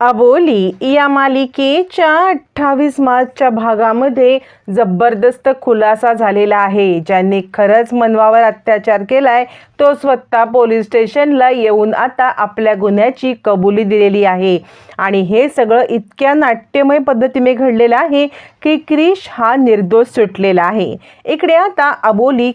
अबोली या मालिकेच्या अठ्ठावीस मार्चच्या भागामध्ये जबरदस्त खुलासा झालेला आहे. ज्यांनी खरंच मनवावर अत्याचार केलाय तो स्वतः पोलीस स्टेशनला येऊन आता आपल्या गुन्ह्याची कबुली दिलेली आहे. आणि हे सगळं इतक्या नाट्यमय पद्धतीने घडलेलं आहे की क्रिश हा निर्दोष सुटलेला आहे. इकडे आता अबोली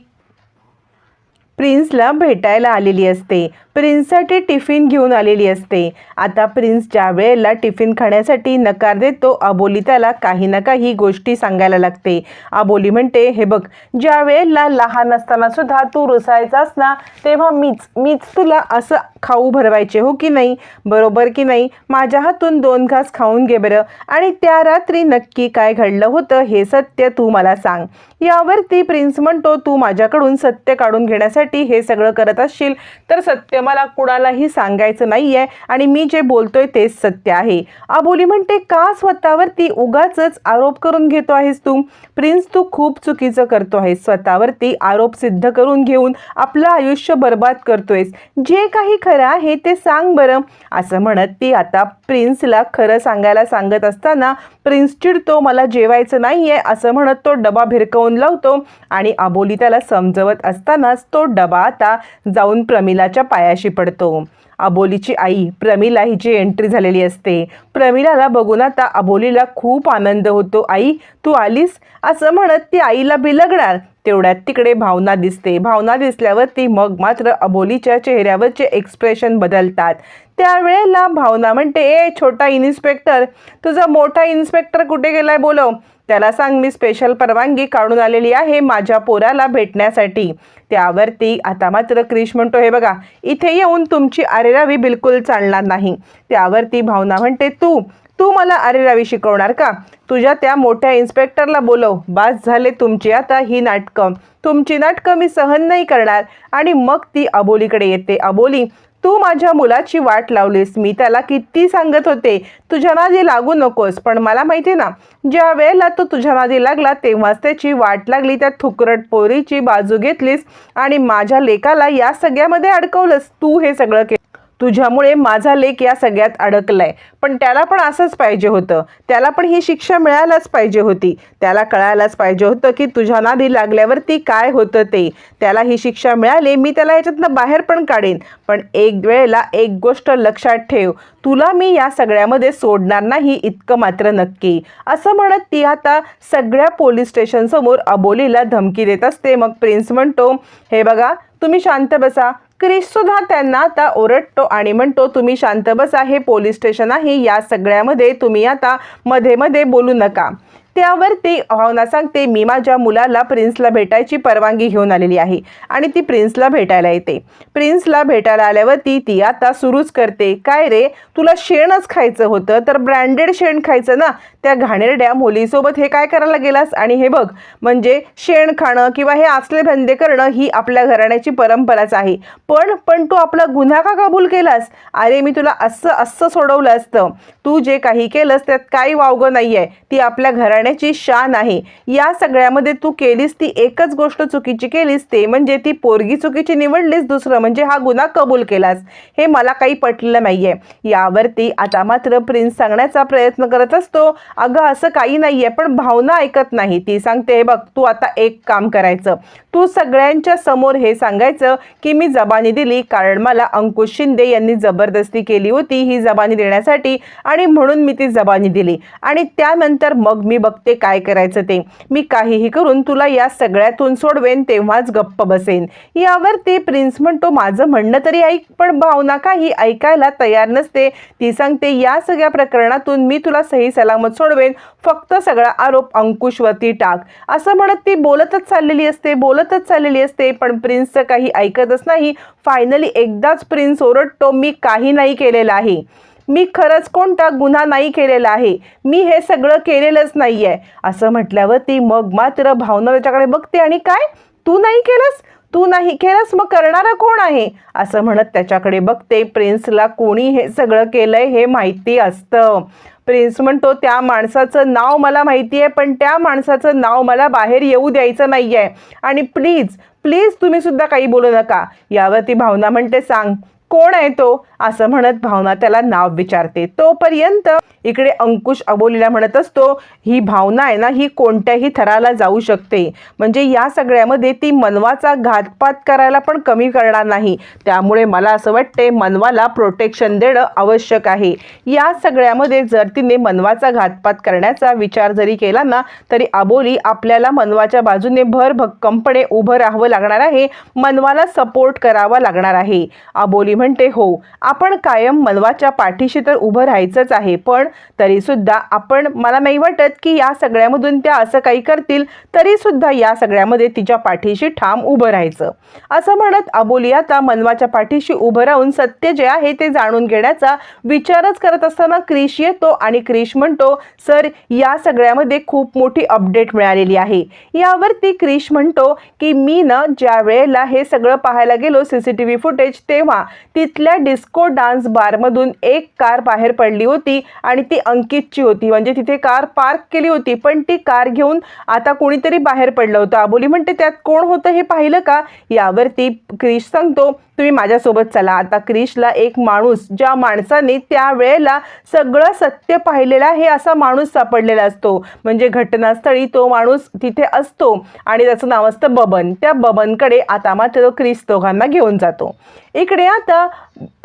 प्रिन्सला भेटायला आलेली असते. प्रिन्ससाठी टिफिन घेऊन आलेली असते. आता प्रिन्स ज्या वेळेला टिफिन खाण्यासाठी नकार देतो अबोली त्याला काही ना काही गोष्टी सांगायला लागते. अबोली म्हणते हे बघ ज्या वेळेला लहान असताना सुद्धा तू रुसायचास ना तेव्हा मीच मीच तुला असं खाऊ भरवायचे हो की नाही? बरोबर की नाही? माझ्या हातून दोन घास खाऊन घे बरं. आणि त्या रात्री नक्की काय घडलं होतं हे सत्य तू मला सांग. यावरती प्रिन्स म्हणतो तू माझ्याकडून सत्य काढून घेण्यासाठी हे सगळं करत असशील तर सत्य मला कुणालाही सांगायचं नाही आहे आणि मी जे बोलतोय तेच सत्य आहे. अबोली म्हणते का स्वतःवरती उगाच आरोप करून घेतो आहेस तू? प्रिन्स तू खूप चुकीचं करतो आहेस. स्वतःवरती आरोप सिद्ध करून घेऊन आपलं आयुष्य बर्बाद करतोयस. जे काही खरं आहे ते सांग बरं. असं म्हणत ती आता प्रिन्सला खरं सांगायला सांगत असताना प्रिन्स चिडतो मला जेवायचं नाही आहे असं म्हणत तो डबा भिरकवून लावतो आणि अबोली त्याला समजवत असतानाच तो डबा आता जाऊन प्रमिलाच्या पाया पायाशी पडतो. अबोलीची आई प्रमिला हिची एंट्री झालेली असते. प्रमिलाला बघून आता अबोलीला खूप आनंद होतो. आई तू आलीस? असं म्हणत ती आईला बिलगणार. तेवढ्यात तिकडे भावना दिसते. भावना दिसल्यावर ती मग मात्र अबोलीच्या चेहऱ्यावरचे एक्सप्रेशन बदलतात. त्यावेळेला भावना म्हणते ए छोटा इन्स्पेक्टर तुझा मोठा इन्स्पेक्टर कुठे गेलाय बोलव. त्याला सांग मी स्पेशल परवानगी काढून आलेली आहे माझ्या पोराला भेटण्यासाठी. त्यावरती आता मात्र क्रिश म्हणतो हे बघा इथे येऊन तुमची अरेरावी बिलकुल चालणार नाही. त्यावरती भावना म्हणते तू तू मला अरेरावी शिकवणार का? तुझ्या त्या मोठ्या इन्स्पेक्टरला बोलव. बास झाले तुमची आता ही नाटकं. तुमची नाटकं मी सहन नाही करणार. आणि मग ती अबोलीकडे येते. अबोली तू माझ्या मुलाची वाट लावलीस. मी त्याला किती सांगत होते. तुझ्या नादी लागू नकोस. पण मला माहिती आहे ना ज्या वेळेला तो तुझ्या नादी लागला तेव्हाच त्याची वाट लागली. त्या थुकरट पोरीची बाजू घेतलीस आणि माझ्या लेकाला या सगळ्यामध्ये अडकवलंस. तू हे सगळं के तुझ्यामुळे माझा लेख या सगळ्यात अडकलाय. पण त्याला पण असंच पाहिजे होतं. त्याला पण ही शिक्षा मिळायलाच पाहिजे होती. त्याला कळायलाच पाहिजे होतं की तुझ्या नादी लागल्यावरती काय होतं ते. त्याला ही शिक्षा मिळाली मी त्याला याच्यातनं बाहेर पण काढेन. पण एक वेळेला एक गोष्ट लक्षात ठेव. तुला मी या सगळ्यामध्ये सोडणार नाही इतकं मात्र नक्की. असं म्हणत ती आता सगळ्या पोलीस स्टेशनसमोर अबोलीला धमकी देत असते. मग प्रिन्स म्हणतो हे बघा तुम्ही शांत बसा. क्रिस सुद्धा त्यांना आता ओरडतो आणि म्हणतो तुम्ही शांत बसा हे पोलीस स्टेशन आहे या सगळ्यामध्ये तुम्ही आता मध्ये मध्ये बोलू नका. त्यावर ती भावना सांगते मी माझ्या मुलाला प्रिन्सला भेटायची परवानगी घेऊन आलेली आहे आणि ती प्रिन्सला भेटायला येते. प्रिन्सला भेटायला आल्यावरती ती आता सुरूच करते. काय रे? तुला शेणच खायचं होतं तर ब्रँडेड शेण खायचं ना? त्या घाणेरड्या मुलीसोबत हे काय करायला गेलास? आणि हे बघ म्हणजे शेण खाणं किंवा हे आसले धंदे करणं ही आपल्या घराण्याची परंपराच आहे. पण पण तू आपला गुन्हा का कबूल केलास? अरे मी तुला असं असं सोडवलं असतं. तू जे काही केलंस त्यात काही वावगं नाही आहे ती आपल्या करण्याची शान आहे या सगळ्यामध्ये तू केलीस ती एकच गोष्ट चुकीची केलीस ते म्हणजे ती पोरगी चुकीची निवडलीस दुसरं म्हणजे हा गुन्हा कबूल केलास. हे मला काही पटलेलं नाही आहे यावरती आता मात्र प्रिन्स सांगण्याचा प्रयत्न करत असतो. अगं असं काही नाही आहे पण भावना ऐकत नाही. ती सांगते हे बघ तू आता एक काम करायचं. तू सगळ्यांच्या समोर हे सांगायचं की मी जबानी दिली कारण मला अंकुश शिंदे यांनी जबरदस्ती केली होती ही जबानी देण्यासाठी आणि म्हणून मी ती जबानी दिली. आणि त्यानंतर मग मी बघ बघते काय करायचं ते. मी काहीही करून तुला या सगळ्यातून सोडवेन तेव्हाच गप्प बसेन. यावर ते प्रिन्स म्हणतो माझं म्हणणं तरी ऐक पण भावना काही ऐकायला तयार नसते. ती सांगते या सगळ्या प्रकरणातून मी तुला सही सलामत सोडवेन. फक्त सगळा आरोप अंकुशवरती टाक. असं म्हणत ती बोलतच चाललेली असते बोलतच चाललेली असते पण प्रिन्सचं काही ऐकतच नाही. फायनली एकदाच प्रिन्स ओरडतो मी काही नाही केलेलं आहे. मी खरंच कोणता गुन्हा नाही केलेला आहे. मी हे सगळं केलेलंच नाही आहे असं म्हटल्यावर ती मग मात्र भावना त्याच्याकडे बघते आणि काय? तू नाही केलंस? तू नाही केलंस? मग करणारा कोण आहे? असं म्हणत त्याच्याकडे बघते. प्रिन्सला कोणी हे सगळं केलंय हे माहिती असतं. प्रिन्स म्हणतो त्या माणसाचं नाव मला माहिती आहे पण त्या माणसाचं नाव मला बाहेर येऊ द्यायचं नाही आहे आणि प्लीज प्लीज तुम्हीसुद्धा काही बोलू नका. यावरती भावना म्हणते सांग. कोण आहे तो? असं म्हणत भावना त्याला नाव विचारते. तोपर्यंत इकडे अंकुश अबोलीला म्हणत असतो ही भावना आहे ना ही कोणत्याही थराला जाऊ शकते. म्हणजे या सगळ्यामध्ये ती मनवाचा घातपात करायला पण कमी करणार नाही. त्यामुळे मला असं वाटते मनवाला प्रोटेक्शन देणं आवश्यक आहे. या सगळ्यामध्ये जर तिने मनवाचा घातपात करण्याचा विचार जरी केला ना तरी अबोली आपल्याला मनवाच्या बाजूने भरभक्कमपणे उभं राहावं लागणार आहे. मनवाला सपोर्ट करावा लागणार आहे. अबोली म्हणते हो आपण कायम मनवाच्या पाठीशी तर उभं राहायचंच आहे पण तरीसुद्धा आपण मला नाही वाटत की या सगळ्यामधून त्या असं काही करतील तरी सुद्धा या सगळ्यामध्ये तिच्या पाठीशी ठाम उभं राहायचं. असं म्हणत अबोली आता मनवाच्या पाठीशी उभं राहून सत्य जे आहे ते जाणून घेण्याचा विचारच करत असताना क्रिश येतो आणि क्रिश म्हणतो सर या सगळ्यामध्ये खूप मोठी अपडेट मिळालेली आहे. यावरती क्रिश म्हणतो की मी ना ज्या वेळेला हे सगळं पाहायला गेलो C C T V footage तेव्हा तिथल्या डिस्को डान्स बारमधून एक कार बाहेर पडली होती आणि ती अंकितची होती. म्हणजे तिथे कार पार्क केली होती पण ती कार घेऊन आता कोणीतरी बाहेर पडलं होतं. आबोली म्हणते त्यात कोण होतं हे पाहिलं का? यावरती क्रिश सांगतो तुम्ही माझ्यासोबत चला. आता क्रिशला एक माणूस ज्या माणसाने त्या वेळेला सगळं सत्य पाहिलेलं आहे असा माणूस सापडलेला असतो. म्हणजे घटनास्थळी तो माणूस तिथे असतो आणि त्याचं नाव असतं बबन. त्या बबनकडे आता मात्र क्रिश दोघांना घेऊन जातो. इकडे आता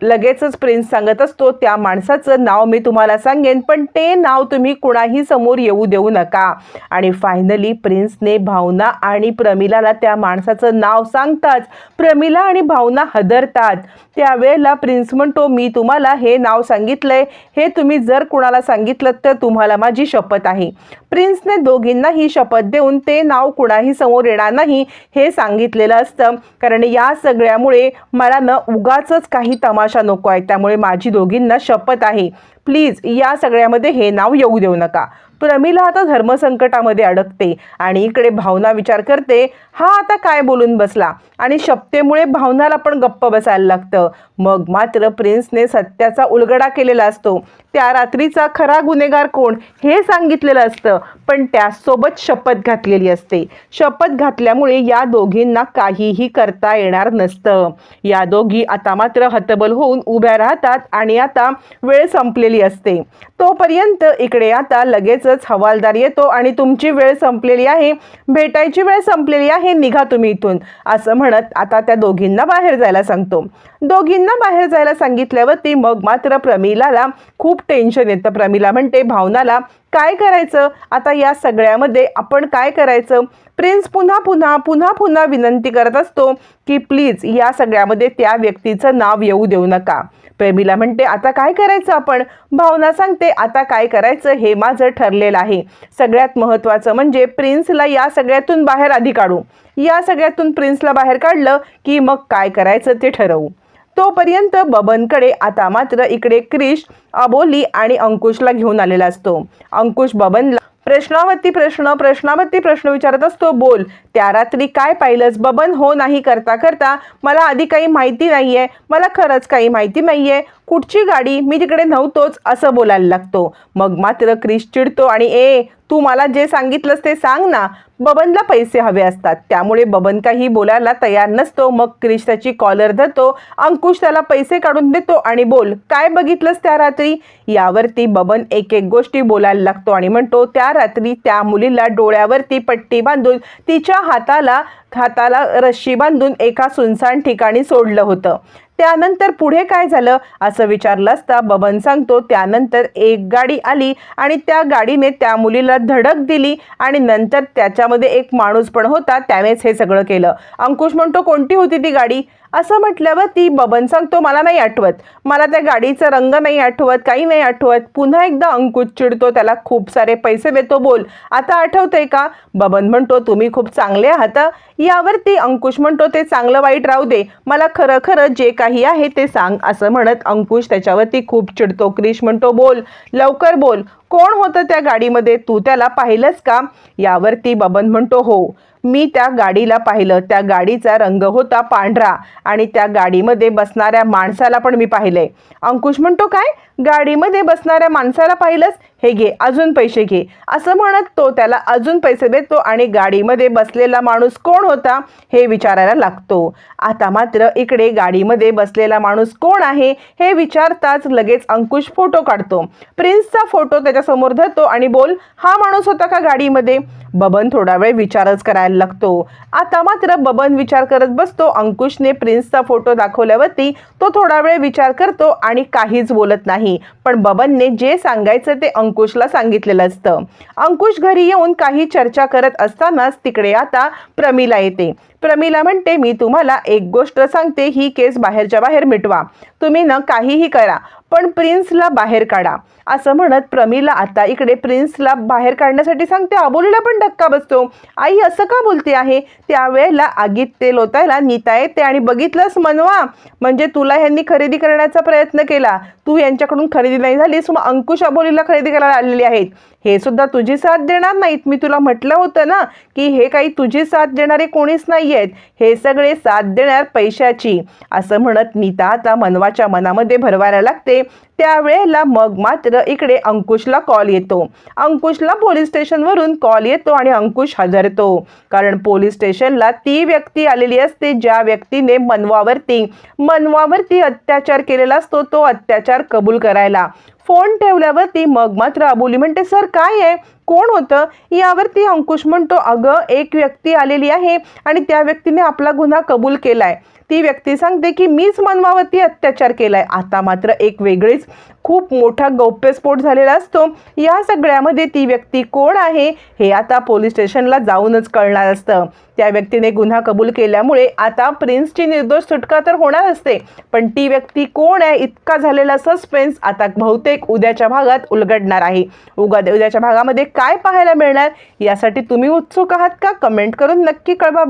लगेचच प्रिन्स सांगत असतो त्या माणसाचं नाव मी तुम्हाला सांगेन पण ते नाव तुम्ही कुणाही समोर येऊ देऊ नका. आणि फायनली प्रिन्सने भावना आणि प्रमिलाला त्या माणसाचं नाव सांगताच प्रमिला आणि भावना हदरतात. त्यावेळेला प्रिन्स म्हणतो मी तुम्हाला हे नाव सांगितलंय हे तुम्ही जर कुणाला सांगितलं तर तुम्हाला माझी शपथ आहे. प्रिन्सने दोघींना ही शपथ देऊन ते नाव कुणाही समोर येणार नाही हे सांगितलेलं असतं. कारण या सगळ्यामुळे मला न उगाच काही तमाशा नको आहे त्यामुळे माझी दोघींना शपथ आहे. प्लीज या सगळ्यामध्ये हे नाव येऊ देऊ नका. प्रमिला आता धर्मसंकटामध्ये अडकते आणि इकडे भावना विचार करते हा आता काय बोलून बसला? आणि शपतेमुळे भावनाला पण गप्प बसायला लागतं. मग मात्र प्रिन्सने सत्याचा उलगडा केलेला असतो. त्या रात्रीचा खरा गुन्हेगार कोण हे सांगितलेलं असतं पण त्यासोबत शपथ घातलेली असते. शपथ घातल्यामुळे या दोघींना काहीही करता येणार नसतं. या दोघी आता मात्र हतबल होऊन उभ्या राहतात आणि आता वेळ संपलेली असते. तोपर्यंत इकडे आता लगेच लगेचच हवालदार येतो आणि तुमची वेळ संपलेली आहे. भेटायची वेळ संपलेली आहे. निघा तुम्ही इथून. असं म्हणत आता त्या दोघींना बाहेर जायला सांगतो. दोघींना बाहेर जायला सांगितल्यावरती मग मात्र प्रमिलाला खूप टेन्शन येतं. प्रमिला म्हणते भावनाला काय करायचं? आता या सगळ्यामध्ये आपण काय करायचं? प्रिन्स पुन्हा पुन्हा पुन्हा पुन्हा विनंती करत असतो की प्लीज या सगळ्यामध्ये त्या व्यक्तीचं नाव येऊ देऊ नका. प्रेमीला म्हणते आता काय करायचं आपण? भावना सांगते आता काय करायचं हे माझं ठरलेलं आहे. सगळ्यात महत्त्वाचं म्हणजे प्रिन्सला या सगळ्यातून बाहेर आधी काढू. या सगळ्यातून प्रिन्सला बाहेर काढलं की मग काय करायचं ते ठरवू. तोपर्यंत बबनकडे आता मात्र इकडे क्रिश अबोली आणि अंकुशला घेऊन आलेला असतो. अंकुश बबनला प्रश्नावरती प्रश्न प्रश्नावरती प्रश्न विचारत असतो बोल त्या रात्री काय पाहिलंस? बबन हो नाही करता करता मला आधी काही माहिती नाही आहे मला खरंच काही माहिती नाही आहे कुठची गाडी मी तिकडे नव्हतोच असं बोलायला लागतो. मग मात्र क्रिश चिडतो आणि ए तू मला जे सांगितलंस ते सांग ना. बबनला पैसे हवे असतात. त्यामुळे बबन काही बोलायला तयार नसतो. मग क्रिश त्याची कॉलर धरतो. अंकुश त्याला पैसे काढून देतो आणि बोल काय बघितलंस त्या रात्री? यावरती बबन एक एक गोष्टी बोलायला लागतो आणि म्हणतो त्या रात्री त्या मुलीला डोळ्यावरती पट्टी बांधून तिच्या हाताला हाताला रश्शी बांधून एका सुनसान ठिकाणी सोडलं होतं. त्यानंतर पुढे काय झालं असं विचारलं असता बबन सांगतो त्यानंतर एक गाडी आली आणि त्या गाडीने त्या मुलीला धडक दिली आणि नंतर त्याच्यामध्ये एक माणूस पण होता त्यानेच हे सगळं केलं. अंकुश म्हणतो कोणती होती ती गाडी? असं म्हटल्यावर ती बबन सांगतो मला नाही आठवत. मला त्या गाडीचा रंग नाही आठवत काही नाही आठवत. पुन्हा एकदा अंकुश चिडतो त्याला खूप सारे पैसे देतो बोल. आता आठवतंय का? बबन म्हणतो तुम्ही खूप चांगले आहात यावरती अंकुश म्हणतो ते चांगलं वाईट राहू दे. मला खरं खरं जे काही आहे ते सांग असं म्हणत अंकुश त्याच्यावरती खूप चिडतो. क्रिश म्हणतो बोल लवकर बोल. कोण होतं त्या गाडीमध्ये? तू त्याला पाहिलंस का? यावरती बबन म्हणतो हो. मी त्या गाडीला पाहिलं. त्या गाडीचा रंग होता पांढरा आणि त्या गाडीमध्ये बसणाऱ्या माणसाला पण मी पाहिले. अंकुश म्हणतो काय? गाडीमध्ये बसणाऱ्या माणसाला पाहिलंस हे घे अजून पैसे घे. असं म्हणत तो त्याला अजून पैसे देतो आणि गाडीमध्ये बसलेला माणूस कोण होता हे विचारायला लागतो. आता मात्र इकडे गाडीमध्ये बसलेला माणूस कोण आहे हे विचारताच लगेच अंकुश फोटो काढतो. प्रिन्सचा फोटो त्याच्यासमोर धरतो आणि बोल हा माणूस होता का गाडीमध्ये? बबन थोडा वेळ विचारच करायला लागतो. आता मात्र बबन विचार करत बसतो. अंकुशने प्रिन्सचा फोटो दाखवल्यावरती तो थोडा वेळ विचार करतो आणि काहीच बोलत नाही. पण बबनने जे सांगायचं ते अंकुशला सांगितलेलं असतं. अंकुश घरी येऊन काही चर्चा करत असतानाच तिकडे आता प्रमिला येते. प्रमिला म्हणते मी तुम्हाला एक गोष्ट सांगते ही केस बाहेरच्या बाहेर मिटवा. तुम्ही न काहीही करा पण प्रिन्सला बाहेर काढा. असं म्हणत प्रमिला आता इकडे प्रिन्सला बाहेर काढण्यासाठी सांगते अबोलीला पण धक्का बसतो. आई असं का बोलते आहे? त्यावेळेला आगीत ते लोतायला नीता येते आणि बघितलंस मनवा? म्हणजे तुला ह्यांनी खरेदी करण्याचा प्रयत्न केला. तू यांच्याकडून खरेदी नाही झालीस मग अंकुश अबोलीला खरेदी करायला आलेली आहेत. हे सुद्धा तुझी साथ देणार नाहीत. मी तुला म्हटलं होतं ना की हे काही तुझी साथ देणारे कोणीच नाही आहेत हे सगळे साथ देणार पैशाची. असं म्हणत नीता आता मनवाच्या मनामध्ये भरवायला लागते. त्यावेळेला मग मात्र इकडे अंकुशला कॉल येतो. अंकुशला पोलीस स्टेशनवरून कॉल येतो आणि अंकुश हजरतो. कारण पोलीस स्टेशनला ती व्यक्ती आलेली असते ज्या व्यक्तीने मनवावरती मनवावरती अत्याचार केलेला असतो तो अत्याचार कबूल करायला. फोन ठेवल्यावरती मग मात्र अबोली म्हणते सर काय आहे? कोण होतं? यावरती अंकुश म्हणतो अगं एक व्यक्ती आलेली आहे आणि त्या व्यक्तीने आपला गुन्हा कबूल केलाय. ती व्यक्ती सांगते की मीच मनवावरती अत्याचार केलाय. आता मात्र एक वेगळीच खूप मोठा गौप्यस्फोट झालेला असतो. या सगळ्यामध्ये ती व्यक्ती कोण आहे हे आता पोलीस स्टेशनला जाऊनच कळणार असतं. त्या व्यक्तीने गुन्हा कबूल केल्यामुळे आता प्रिन्सची निर्दोष सुटका तर होणार असते पण ती व्यक्ती कोण आहे इतका झालेला सस्पेन्स आता बहुतेक उद्याच्या भागात उलगडणार आहे. उगा उद्याच्या भागामध्ये काय पाहायला मिळणार यासाठी तुम्ही उत्सुक आहात का? कमेंट करून नक्की कळवा.